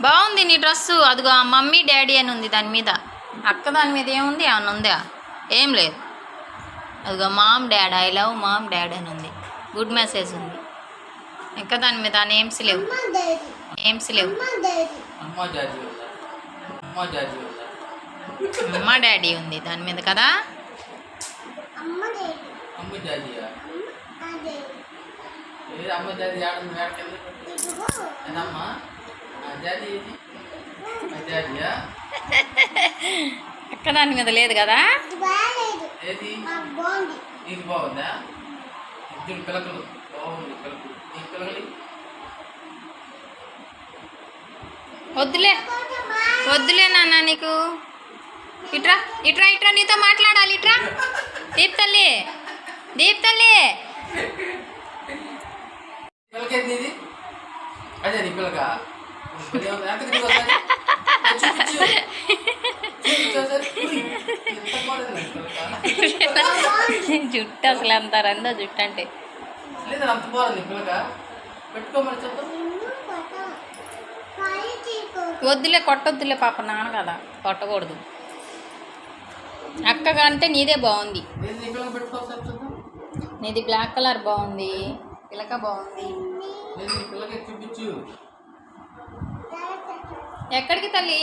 బాగుంది నీ డ్రెస్సు. అదిగో ఆ మమ్మీ డాడీ అని ఉంది దాని మీద. అక్క దాని మీద ఏముంది? ఏమన్నా ఉందా? ఏం లేదు. అదిగో mom dad I love mom dad అని ఉంది. గుడ్ మెసేజ్ ఉంది. ఇంకా దాని మీద నేమ్స్ లేవు. నేమ్స్ లేవు. అమ్మ జాజి వల్ల. అమ్మ జాజి వల్ల. అమ్మ డాడీ ఉంది దాని మీద కదా? అమ్మ అక్క దాని మీద లేదు కదా? ఏది? ఇది బాగుందా. ఇద్దరు పిలకలు. బాగుంది పిలకలు. ఈ పిలకలి? వద్దులే. వద్దులే నాన్న నీకు. ఇట్రా ఇట్రా ఇట్రా నీతో మాట్లాడాలి ఇట్రా. దీప్ తల్లి దీప్ తల్లి. అదే నీ పిలక. జుట్టు అసలు అంత రందా జుట్టు అంటే అంత బాగుంది పిల్లక పెట్టుకోమని వద్దులే కొట్టొద్దులే పాప నాన్న కదా కొట్టకూడదు. అక్క కంటే నీదే బాగుంది. నీది బ్లాక్ కలర్ బాగుంది పిలక బాగుంది నేను నీ పిల్లకి చూపించు ఎక్కడికి తల్లి?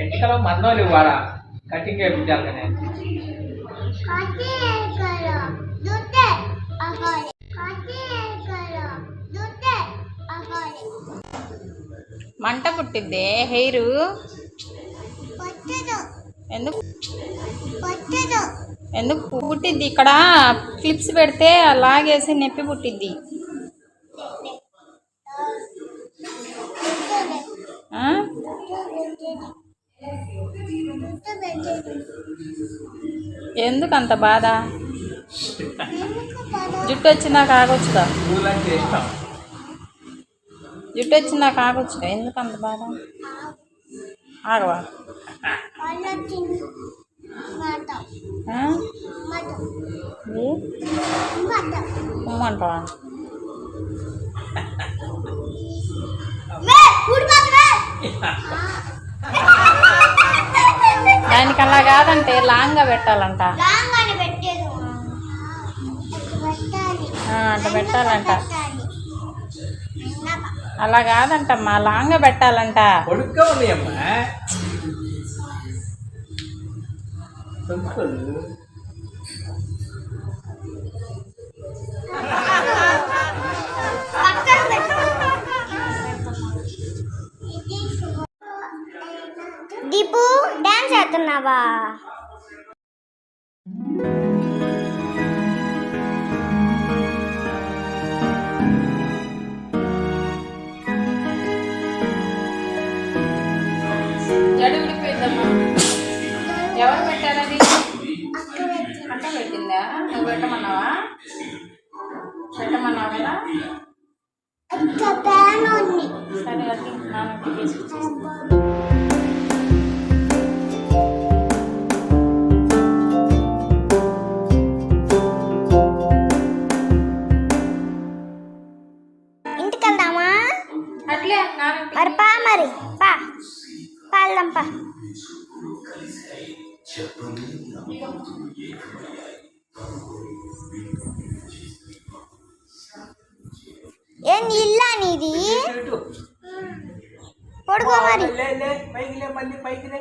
ఎంటికలో మందోలి వాడ? కటింగ్ వేయించాలి కానీ మంట పుట్టిద్దే హెయిర్? ఎందుకు? ఎందుకు పుట్టిద్ది? ఇక్కడ క్లిప్స్ పెడితే లాగేసి నొప్పి పుట్టిద్ది? ఎందుకు అంత బాధ? జుట్టు పూలంటే ఇష్టం. జుట్టు వచ్చిందాక ఆగొచ్చుగా ఎందుకు అంత బాధ? ఆగవా? ఉమ్మంటావా దానికి అలా కాదంటే లాంగ్గా పెట్టాలంట. ఆ, అట్ట పెట్టాలంట. అలా కాదంటమ్మా లాంగ్గా పెట్టాలంట కొడుక్క ఉన్నాయమ్మా తుంపులు దీపు డాన్స్ చేస్తున్నావా జడ ఎవరు పెట్టారది? అక్క పెట్టిందా? నువ్వు పెట్టమన్నావా? పెట్టమన్నావు కదా? సరే అది నాన్నకి పాల్దాం పా ఏం ఇల్లా నీది? పడుకో మరి. పైకి లే మళ్ళీ పైకి లే.